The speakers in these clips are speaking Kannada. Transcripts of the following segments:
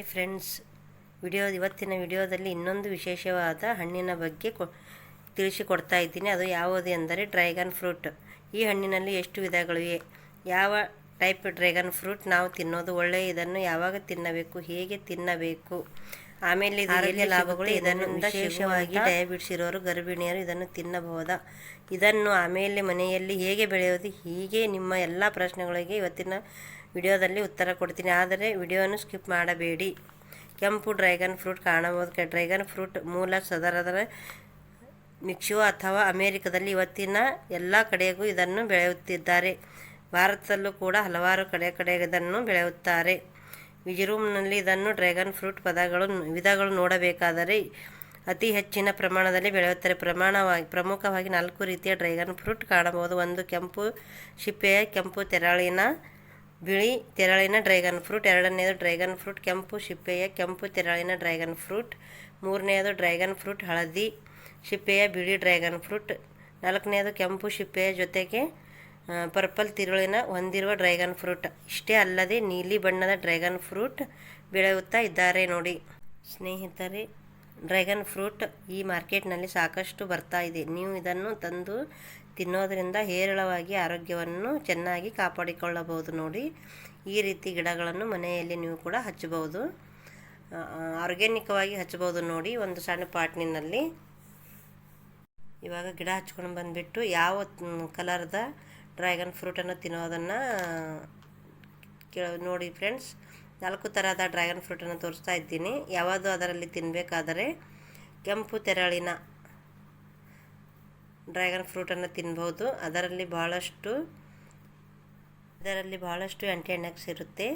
Hi friends. ವಿಡಿಯೋ ಇವತ್ತಿನ ವಿಡಿಯೋದಲ್ಲಿ ಇನ್ನೊಂದು ವಿಶೇಷವಾದ ಹಣ್ಣಿನ ಬಗ್ಗೆ ಕೊ, ತಿಳಿಸಿಕೊಡ್ತಾ ಇದ್ದೀನಿ. ಅದು ಯಾವುದು ಎಂದರೆ ಡ್ರ್ಯಾಗನ್ ಫ್ರೂಟ್. ಈ ಹಣ್ಣಿನಲ್ಲಿ ಎಷ್ಟು ವಿಧಗಳಿವೆ ಯಾವ ಟೈಪ್ ಡ್ರ್ಯಾಗನ್ ಫ್ರೂಟ್ ನಾವು ತಿನ್ನೋದು? ಒಳ್ಳೆಯ ಇದನ್ನು ಯಾವಾಗ ತಿನ್ನಬೇಕು? ಹೇಗೆ ತಿನ್ನಬೇಕು? ಆಮೇಲೆ ಇದು ಆರೋಗ್ಯ ಲಾಭಗಳು ಇದನ್ನು ವಿಶೇಷವಾಗಿ ಡಯಾಬಿಟಿಸ್ ಇರೋರು ಗರ್ಭಿಣಿಯರು ಇದನ್ನು ತಿನ್ನಬಹುದಾ? ಇದನ್ನು ಆಮೇಲೆ ಮನೆಯಲ್ಲಿ ಹೇಗೆ ಬೆಳೆಯೋದು? ಹೀಗೆ ನಿಮ್ಮ ಎಲ್ಲ ಪ್ರಶ್ನೆಗಳಿಗೆ ಇವತ್ತಿನ ವಿಡಿಯೋದಲ್ಲಿ ಉತ್ತರ ಕೊಡ್ತೀನಿ. ಆದರೆ ವಿಡಿಯೋವನ್ನು ಸ್ಕಿಪ್ ಮಾಡಬೇಡಿ. ಕೆಂಪು ಡ್ರ್ಯಾಗನ್ ಫ್ರೂಟ್ ಕಾಣಬಹುದು. ಡ್ರ್ಯಾಗನ್ ಫ್ರೂಟ್ ಮೂಲ ಸದರದ ಮಿಕ್ಸೋ ಅಥವಾ ಅಮೇರಿಕದಲ್ಲಿ ಇವತ್ತಿನ ಎಲ್ಲ ಕಡೆಗೂ ಇದನ್ನು ಬೆಳೆಯುತ್ತಿದ್ದಾರೆ. ಭಾರತದಲ್ಲೂ ಕೂಡ ಹಲವಾರು ಕಡೆ ಕಡೆ ಇದನ್ನು ಬೆಳೆಯುತ್ತಾರೆ. ವಿಜರೂಮ್ನಲ್ಲಿ ಇದನ್ನು ಡ್ರ್ಯಾಗನ್ ಫ್ರೂಟ್ ಪದಗಳು, ವಿಧಗಳು ನೋಡಬೇಕಾದರೆ ಅತಿ ಹೆಚ್ಚಿನ ಪ್ರಮಾಣದಲ್ಲಿ ಬೆಳೆಯುತ್ತಾರೆ. ಪ್ರಮಾಣವಾಗಿ, ಪ್ರಮುಖವಾಗಿ ನಾಲ್ಕು ರೀತಿಯ ಡ್ರ್ಯಾಗನ್ ಫ್ರೂಟ್ ಕಾಣಬಹುದು. ಒಂದು ಕೆಂಪು ಶಿಪ್ಪೆಯ ಕೆಂಪು ತೆರಳಿನ ಬಿಳಿ ತೆರಳಿನ ಡ್ರ್ಯಾಗನ್ ಫ್ರೂಟ್, ಎರಡನೆಯದು ಡ್ರ್ಯಾಗನ್ ಫ್ರೂಟ್ ಕೆಂಪು ಶಿಪ್ಪೆಯ ಕೆಂಪು ತೆರಳಿನ ಡ್ರ್ಯಾಗನ್ ಫ್ರೂಟ್, ಮೂರನೆಯದು ಡ್ರ್ಯಾಗನ್ ಫ್ರೂಟ್ ಹಳದಿ ಶಿಪ್ಪೆಯ ಬಿಳಿ ಡ್ರ್ಯಾಗನ್ ಫ್ರೂಟ್, ನಾಲ್ಕನೆಯದು ಕೆಂಪು ಶಿಪ್ಪೆಯ ಜೊತೆಗೆ ಪರ್ಪಲ್ ತಿರುಳಿನ ಹೊಂದಿರುವ ಡ್ರ್ಯಾಗನ್ ಫ್ರೂಟ್. ಇಷ್ಟೇ ಅಲ್ಲದೆ ನೀಲಿ ಬಣ್ಣದ ಡ್ರ್ಯಾಗನ್ ಫ್ರೂಟ್ ಬೆಳೆಯುತ್ತಾ ಇದ್ದಾರೆ ನೋಡಿ. ಸ್ನೇಹಿತರೆ, ಡ್ರ್ಯಾಗನ್ ಫ್ರೂಟ್ ಈ ಮಾರ್ಕೆಟ್ನಲ್ಲಿ ಸಾಕಷ್ಟು ಬರ್ತಾ ಇದೆ. ನೀವು ಇದನ್ನು ತಂದು ತಿನ್ನೋದರಿಂದ ಹೇರಳವಾಗಿ ಆರೋಗ್ಯವನ್ನು ಚೆನ್ನಾಗಿ ಕಾಪಾಡಿಕೊಳ್ಳಬಹುದು ನೋಡಿ. ಈ ರೀತಿ ಗಿಡಗಳನ್ನು ಮನೆಯಲ್ಲಿ ನೀವು ಕೂಡ ಹಚ್ಚಬಹುದು. ಆರ್ಗ್ಯಾನಿಕ್ವಾಗಿ ಹಚ್ಚಬಹುದು ನೋಡಿ ಒಂದು ಸಣ್ಣ ಪಾಟ್ನಿನಲ್ಲಿ. ಇವಾಗ ಗಿಡ ಹಚ್ಕೊಂಡು ಬಂದುಬಿಟ್ಟು ಯಾವ ಕಲರ್ದ ಡ್ರ್ಯಾಗನ್ ಫ್ರೂಟನ್ನು ತಿನ್ನೋದನ್ನು ಕೇಳ ನೋಡಿ ಫ್ರೆಂಡ್ಸ್, ನಾಲ್ಕು ಥರದ ಡ್ರ್ಯಾಗನ್ ಫ್ರೂಟನ್ನು ತೋರಿಸ್ತಾ ಇದ್ದೀನಿ. ಯಾವುದು ಅದರಲ್ಲಿ ತಿನ್ನಬೇಕಾದರೆ ಕೆಂಪು ತೆರಳಿನ ಡ್ರ್ಯಾಗನ್ ಫ್ರೂಟನ್ನು ತಿನ್ಬೋದು. ಅದರಲ್ಲಿ ಭಾಳಷ್ಟು ಇದರಲ್ಲಿ ಬಹಳಷ್ಟು ಆ್ಯಂಟಿಎಣ್ಣೆಕ್ಸ್ ಇರುತ್ತೆ.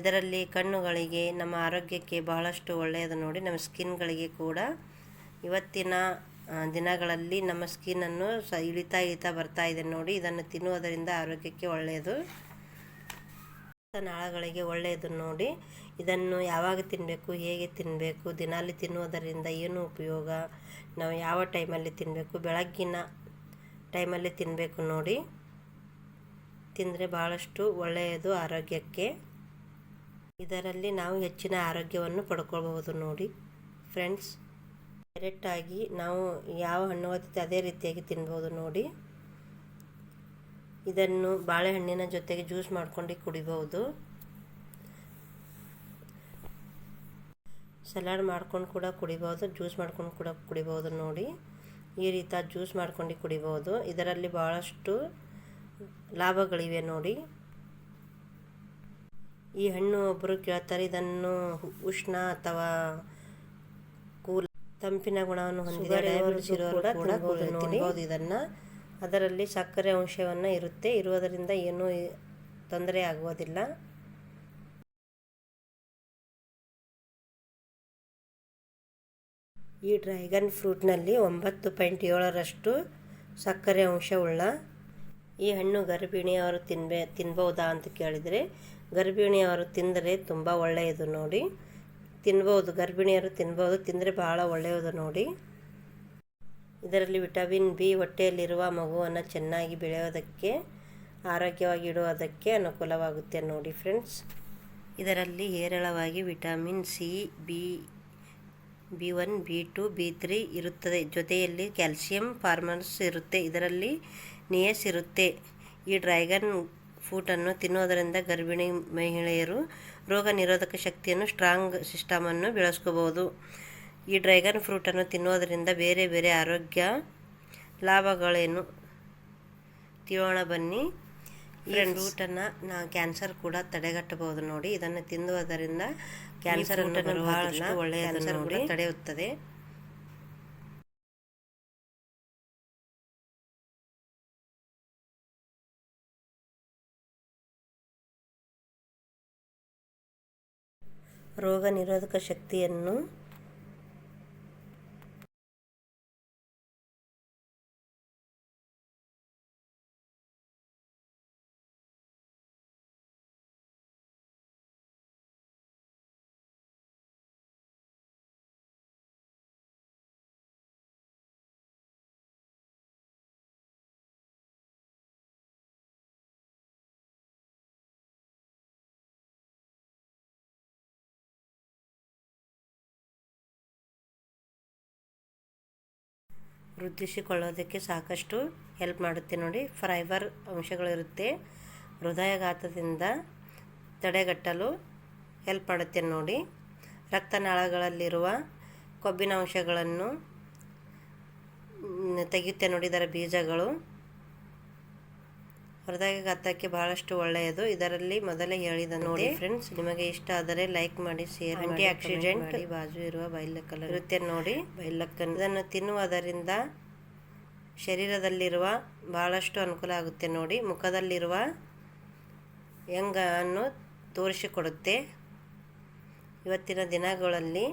ಇದರಲ್ಲಿ ಕಣ್ಣುಗಳಿಗೆ, ನಮ್ಮ ಆರೋಗ್ಯಕ್ಕೆ ಬಹಳಷ್ಟು ಒಳ್ಳೆಯದು ನೋಡಿ. ನಮ್ಮ ಸ್ಕಿನ್ಗಳಿಗೆ ಕೂಡ. ಇವತ್ತಿನ ದಿನಗಳಲ್ಲಿ ನಮ್ಮ ಸ್ಕಿನ್ನನ್ನು ಸ ಇಳಿತಾ ಇಳಿತಾ ಬರ್ತಾ ಇದೆ ನೋಡಿ. ಇದನ್ನು ತಿನ್ನುವುದರಿಂದ ಆರೋಗ್ಯಕ್ಕೆ ಒಳ್ಳೆಯದು. ನಾಳಗಳಿಗೆ ಒಳ್ಳೆಯದು ನೋಡಿ. ಇದನ್ನು ಯಾವಾಗ ತಿನ್ನಬೇಕು ಹೇಗೆ ತಿನ್ನಬೇಕು ದಿನಾಲಿ ತಿನ್ನುವುದರಿಂದ ಏನು ಉಪಯೋಗ, ನಾವು ಯಾವ ಟೈಮಲ್ಲಿ ತಿನ್ನಬೇಕು ಬೆಳಗ್ಗಿನ ಟೈಮಲ್ಲಿ ತಿನ್ನಬೇಕು ನೋಡಿ. ತಿಂದರೆ ಭಾಳಷ್ಟು ಒಳ್ಳೆಯದು ಆರೋಗ್ಯಕ್ಕೆ. ಇದರಲ್ಲಿ ನಾವು ಹೆಚ್ಚಿನ ಆರೋಗ್ಯವನ್ನು ಪಡ್ಕೊಳ್ಬಹುದು ನೋಡಿ. ಫ್ರೆಂಡ್ಸ್ ಡೈರೆಕ್ಟಾಗಿ ನಾವು ಯಾವ ಹಣ್ಣು ಓದಿತ್ತೆ ಅದೇ ರೀತಿಯಾಗಿ ತಿನ್ಬೋದು ನೋಡಿ. ಇದನ್ನು ಬಾಳೆಹಣ್ಣಿನ ಜೊತೆಗೆ ಜ್ಯೂಸ್ ಮಾಡ್ಕೊಂಡು ಕುಡಿಬಹುದು. ಸಲಾಡ್ ಮಾಡ್ಕೊಂಡು ಕೂಡ ಕುಡಿಬೋದು ಜ್ಯೂಸ್ ಮಾಡ್ಕೊಂಡು ಕೂಡ ಕುಡಿಬೋದು ನೋಡಿ. ಈ ರೀತಿ ಜ್ಯೂಸ್ ಮಾಡ್ಕೊಂಡು ಕುಡಿಬೋದು ಇದರಲ್ಲಿ ಭಾಳಷ್ಟು ಲಾಭಗಳಿವೆ ನೋಡಿ. ಈ ಹಣ್ಣು ಒಬ್ಬರು ಕೇಳ್ತಾರೆ, ಇದನ್ನು ಉಷ್ಣ ಅಥವಾ ತಂಪಿನ ಗುಣವನ್ನು ಹೊಂದಿದೆ ಡಯಾಬಿಟಿಸ್ ಇರೋರು ಕೂಡ ತಿನ್ಬೋದು ಇದನ್ನು. ಅದರಲ್ಲಿ ಸಕ್ಕರೆ ಅಂಶವನ್ನು ಇರುತ್ತೆ. ಇರುವುದರಿಂದ ಏನೂ ತೊಂದರೆ ಆಗುವುದಿಲ್ಲ. ಈ ಡ್ರ್ಯಾಗನ್ ಫ್ರೂಟ್ನಲ್ಲಿ ಒಂಬತ್ತು ಪಾಯಿಂಟ್ ಏಳರಷ್ಟು ಸಕ್ಕರೆ ಅಂಶವುಳ್ಳ ಈ ಹಣ್ಣು ಗರ್ಭಿಣಿಯವರು ತಿನ್ಬೇ ತಿನ್ಬೋದಾ ಅಂತ ಕೇಳಿದರೆ ಗರ್ಭಿಣಿಯವರು ತಿಂದರೆ ತುಂಬ ಒಳ್ಳೆಯದು ನೋಡಿ. ತಿನ್ಬೋದು, ಗರ್ಭಿಣಿಯರು ತಿನ್ಬೋದು, ತಿಂದರೆ ಭಾಳ ಒಳ್ಳೆಯದು ನೋಡಿ. ಇದರಲ್ಲಿ ವಿಟಮಿನ್ ಬಿ ಹೊಟ್ಟೆಯಲ್ಲಿರುವ ಮಗುವನ್ನು ಚೆನ್ನಾಗಿ ಬೆಳೆಯೋದಕ್ಕೆ, ಆರೋಗ್ಯವಾಗಿ ಇಡುವುದಕ್ಕೆ ಅನುಕೂಲವಾಗುತ್ತೆ ನೋಡಿ ಫ್ರೆಂಡ್ಸ್. ಇದರಲ್ಲಿ ಹೇರಳವಾಗಿ vitamin C, B B one, B two, B three ಇರುತ್ತದೆ. ಜೊತೆಯಲ್ಲಿ ಕ್ಯಾಲ್ಸಿಯಂ ಫಾರ್ಮರ್ಸ್ ಇರುತ್ತೆ. ಇದರಲ್ಲಿ ನಿಯಸ್ ಇರುತ್ತೆ. ಈ ಡ್ರ್ಯಾಗನ್ ಫ್ರೂಟನ್ನು ತಿನ್ನೋದರಿಂದ ಗರ್ಭಿಣಿ ಮಹಿಳೆಯರು ರೋಗ ನಿರೋಧಕ ಶಕ್ತಿಯನ್ನು ಸ್ಟ್ರಾಂಗ್ ಸಿಸ್ಟಮನ್ನು ಬೆಳೆಸ್ಕೋಬೋದು ಈ ಡ್ರ್ಯಾಗನ್ ಫ್ರೂಟನ್ನು ತಿನ್ನೋದರಿಂದ ಬೇರೆ ಬೇರೆ ಆರೋಗ್ಯ ಲಾಭಗಳೇನು? ತಿಳೋಣ ಬನ್ನಿ. ಈ ಫ್ರೂಟನ್ನು ನಾ ಕ್ಯಾನ್ಸರ್ ಕೂಡ ತಡೆಗಟ್ಟಬಹುದು ನೋಡಿ. ಇದನ್ನು ತಿನ್ನುವುದರಿಂದ ಕ್ಯಾನ್ಸರ್ ಬಹಳಷ್ಟು ಒಳ್ಳೆಯ ತಡೆಯುತ್ತದೆ. ರೋಗ ನಿರೋಧಕ ಶಕ್ತಿಯನ್ನು ವೃದ್ಧಿಸಿಕೊಳ್ಳೋದಕ್ಕೆ ಸಾಕಷ್ಟು ಹೆಲ್ಪ್ ಮಾಡುತ್ತೆ ನೋಡಿ. ಫೈಬರ್ ಅಂಶಗಳಿರುತ್ತೆ. ಹೃದಯಾಘಾತದಿಂದ ತಡೆಗಟ್ಟಲು ಹೆಲ್ಪ್ ಮಾಡುತ್ತೆ ನೋಡಿ. ರಕ್ತನಾಳಗಳಲ್ಲಿರುವ ಕೊಬ್ಬಿನ ಅಂಶಗಳನ್ನು ತೆಗೆಯುತ್ತೆ ನೋಡಿ. ಇದರ ಬೀಜಗಳು ಹೃದಯಘಾತಕ್ಕೆ ಬಹಳಷ್ಟು ಒಳ್ಳೆಯದು. ಇದರಲ್ಲಿ ಮೊದಲೇ ಹೇಳಿದ ನೋಡಿ ಫ್ರೆಂಡ್ಸ್ ನಿಮಗೆ ಇಷ್ಟ ಆದರೆ ಲೈಕ್ ಮಾಡಿ ಶೇರ್ ಆಂಟಿ ಆಕ್ಸಿಡೆಂಟ್ ಬಾಜು ಇರುವ ಬೈಲಕ್ಕಲ್ ಇರುತ್ತೆ ನೋಡಿ. ಬೈಲಕ್ಕನ್ ಇದನ್ನು ತಿನ್ನುವುದರಿಂದ ಶರೀರದಲ್ಲಿರುವ ಬಹಳಷ್ಟು ಅನುಕೂಲ ಆಗುತ್ತೆ ನೋಡಿ. ಮುಖದಲ್ಲಿರುವ ಯಂಗನ್ನು ಅನ್ನು ತೋರಿಸಿಕೊಡುತ್ತೆ. ಇವತ್ತಿನ ದಿನಗಳಲ್ಲಿ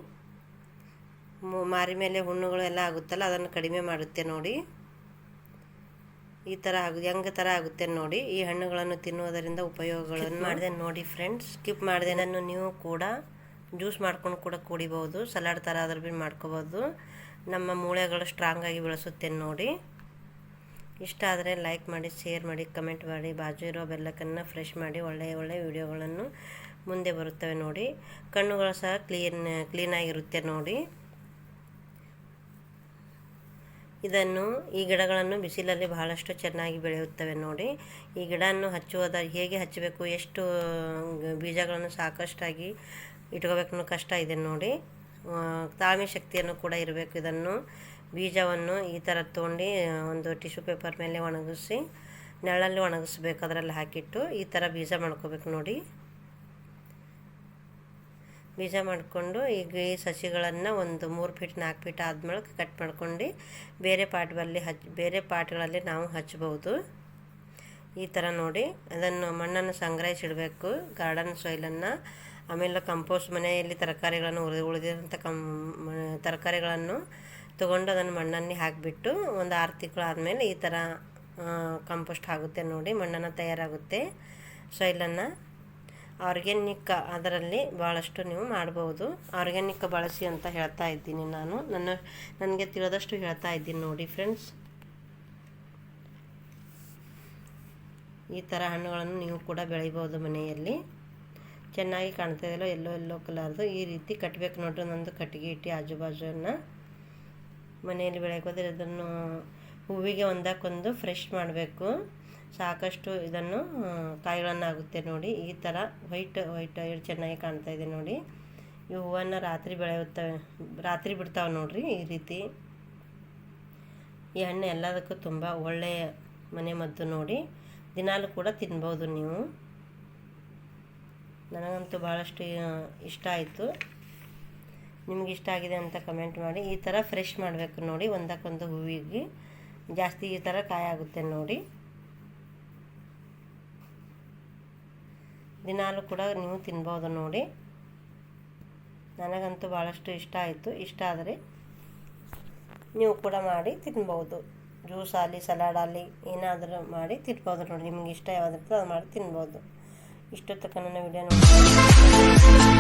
ಮಾರಿ ಮೇಲೆ ಹುಣ್ಣುಗಳು ಎಲ್ಲ ಆಗುತ್ತಲ್ಲ ಅದನ್ನು ಕಡಿಮೆ ಮಾಡುತ್ತೆ ನೋಡಿ. ಈ ಥರ ಆಗು ಹೆಂಗೆ ಥರ ಆಗುತ್ತೆ ನೋಡಿ. ಈ ಹಣ್ಣುಗಳನ್ನು ತಿನ್ನುವುದರಿಂದ ಉಪಯೋಗಗಳನ್ನು ಮಾಡಿದೆ ನೋಡಿ ಫ್ರೆಂಡ್ಸ್ ಸ್ಕಿಪ್ ಮಾಡಿದೆ. ನಾನು ನೀವು ಕೂಡ ಜ್ಯೂಸ್ ಮಾಡ್ಕೊಂಡು ಕೂಡ ಕುಡಿಬೋದು. ಸಲಾಡ್ ಥರ ಅದ್ರ ಬಿ ಮಾಡ್ಕೋಬೋದು. ನಮ್ಮ ಮೂಳೆಗಳು ಸ್ಟ್ರಾಂಗ್ ಆಗಿ ಬೆಳೆಸುತ್ತೆ ನೋಡಿ. ಇಷ್ಟ ಆದರೆ ಲೈಕ್ ಮಾಡಿ ಶೇರ್ ಮಾಡಿ ಕಮೆಂಟ್ ಮಾಡಿ. ಬಾಜು ಇರೋ ಬೆಲ್ಲಕ್ಕನ್ನು ಫ್ರೆಶ್ ಮಾಡಿ ಒಳ್ಳೆಯ ಒಳ್ಳೆಯ ವಿಡಿಯೋಗಳನ್ನು ಮುಂದೆ ಬರುತ್ತವೆ ನೋಡಿ. ಕಣ್ಣುಗಳು ಸಹ ಕ್ಲೀನ್ ಕ್ಲೀನಾಗಿರುತ್ತೆ ನೋಡಿ. ಇದನ್ನು ಈ ಗಿಡಗಳನ್ನು ಬಿಸಿಲಲ್ಲಿ ಬಹಳಷ್ಟು ಚೆನ್ನಾಗಿ ಬೆಳೆಯುತ್ತವೆ ನೋಡಿ. ಈ ಗಿಡವನ್ನು ಹಚ್ಚುವುದ ಹೇಗೆ ಹಚ್ಚಬೇಕು, ಎಷ್ಟು ಬೀಜಗಳನ್ನು ಸಾಕಷ್ಟಾಗಿ ಇಟ್ಕೋಬೇಕು ಕಷ್ಟ ಇದೆ ನೋಡಿ. ತಾಳ್ಮೆ ಶಕ್ತಿಯನ್ನು ಕೂಡ ಇರಬೇಕು ಇದನ್ನು. ಬೀಜವನ್ನು ಈ ಥರ ತೊಗೊಂಡು ಒಂದು ಟಿಶ್ಯೂ ಪೇಪರ್ ಮೇಲೆ ಒಣಗಿಸಿ, ನೆರಳಲ್ಲಿ ಒಣಗಿಸ್ಬೇಕು, ಅದರಲ್ಲಿ ಹಾಕಿಟ್ಟು ಈ ಥರ ಬೀಜ ಮಾಡ್ಕೋಬೇಕು ನೋಡಿ. ಬೀಜ ಮಾಡಿಕೊಂಡು ಈಗ ಈ ಸಸಿಗಳನ್ನು ಒಂದು ಮೂರು ಫೀಟ್, ನಾಲ್ಕು ಫೀಟ್ ಆದಮೇಲೆ ಕಟ್ ಮಾಡ್ಕೊಂಡು ಬೇರೆ ಪಾಟ್ಗಳಲ್ಲಿ ಹಚ್, ಬೇರೆ ಪಾಟ್ಗಳಲ್ಲಿ ನಾವು ಹಚ್ಬೋದು. ಈ ಥರ ನೋಡಿ ಅದನ್ನು ಮಣ್ಣನ್ನು ಸಂಗ್ರಹಿಸಿಡಬೇಕು. ಗಾರ್ಡನ್ ಸಾಯಿಲನ್ನು, ಆಮೇಲೆ ಕಂಪೋಸ್ಟ್ ಮನೆಯಲ್ಲಿ ತರಕಾರಿಗಳನ್ನು ಉಳಿದ ಉಳಿದಿರೋಂಥ ಕಂ ತರಕಾರಿಗಳನ್ನು ತೊಗೊಂಡು ಅದನ್ನು ಮಣ್ಣಲ್ಲಿ ಹಾಕಿಬಿಟ್ಟು ಒಂದು ಆರು ತಿಂಗಳು ಆದಮೇಲೆ ಈ ಥರ ಕಂಪೋಸ್ಟ್ ಆಗುತ್ತೆ ನೋಡಿ, ಮಣ್ಣನ್ನು ತಯಾರಾಗುತ್ತೆ ಸಾಯಿಲನ್ನು. ಆರ್ಗ್ಯಾನಿಕ್ ಅದರಲ್ಲಿ ಭಾಳಷ್ಟು ನೀವು ಮಾಡ್ಬೋದು. ಆರ್ಗ್ಯಾನಿಕ್ ಬಳಸಿ ಅಂತ ಹೇಳ್ತಾ ಇದ್ದೀನಿ ನಾನು. ನನ್ನ, ನನಗೆ ತಿಳಿದಷ್ಟು ಹೇಳ್ತಾ ಇದ್ದೀನಿ ನೋಡಿ ಫ್ರೆಂಡ್ಸ್. ಈ ಥರ ಹಣ್ಣುಗಳನ್ನು ನೀವು ಕೂಡ ಬೆಳಿಬೋದು ಮನೆಯಲ್ಲಿ. ಚೆನ್ನಾಗಿ ಕಾಣ್ತಾ ಇದೆಯಲ್ಲ, ಎಲ್ಲೋ ಎಲ್ಲೋ ಕಲರ್ದು. ಈ ರೀತಿ ಕಟ್ಟಬೇಕು ನೋಡ್ರಿ ನಂದು ಕಟ್ಟಿಗೆ ಇಟ್ಟು ಆಜು ಬಾಜುವನ್ನು ಮನೆಯಲ್ಲಿ ಬೆಳೆಯೋಕೋದ್ರೆ ಇದನ್ನು ಹೂವಿಗೆ ಒಂದಕ್ಕೊಂದು ಫ್ರೆಶ್ ಮಾಡಬೇಕು. ಸಾಕಷ್ಟು ಇದನ್ನು ಕಾಯಿಗಳನ್ನಾಗುತ್ತೆ ನೋಡಿ. ಈ ಥರ ವೈಟ್ ವೈಟ್ ಎರಡು ಚೆನ್ನಾಗಿ ಕಾಣ್ತಾ ಇದೆ ನೋಡಿ. ಈ ಹೂವನ್ನು ರಾತ್ರಿ ಬೆಳೆಯುತ್ತವೆ ರಾತ್ರಿ ಬಿಡ್ತಾವೆ ನೋಡಿರಿ ಈ ರೀತಿ. ಈ ಹಣ್ಣು ಎಲ್ಲದಕ್ಕೂ ತುಂಬ ಒಳ್ಳೆಯ ಮನೆ ಮದ್ದು ನೋಡಿ. ದಿನಾಲು ಕೂಡ ತಿನ್ಬೋದು ನೀವು. ನನಗಂತೂ ಭಾಳಷ್ಟು ಇಷ್ಟ ಆಯಿತು. ನಿಮ್ಗೆ ಇಷ್ಟ ಆಗಿದೆ ಅಂತ ಕಮೆಂಟ್ ಮಾಡಿ. ಈ ಥರ ಫ್ರೆಶ್ ಮಾಡಬೇಕು ನೋಡಿ ಒಂದಕ್ಕೊಂದು ಹೂವಿಗೆ. ಜಾಸ್ತಿ ಈ ಥರ ಕಾಯಾಗುತ್ತೆ ನೋಡಿ. ದಿನಾಲು ಕೂಡ ನೀವು ತಿನ್ಬೋದು ನೋಡಿ. ನನಗಂತೂ ಭಾಳಷ್ಟು ಇಷ್ಟ ಆಯಿತು. ಇಷ್ಟ ಆದರೆ ನೀವು ಕೂಡ ಮಾಡಿ ತಿನ್ಬೋದು. ಜ್ಯೂಸ್ ಆಗಲಿ, ಸಲಾಡ್ ಆಗಲಿ, ಏನಾದರೂ ಮಾಡಿ ತಿನ್ಬೋದು ನೋಡಿ. ನಿಮಗೆ ಇಷ್ಟ ಯಾವುದಿರ್ತದೆ ಅದು ಮಾಡಿ ತಿನ್ಬೋದು. ಇಷ್ಟೊತ್ತಕ್ಕ ನನ್ನ ವಿಡಿಯೋ ನೋಡಿ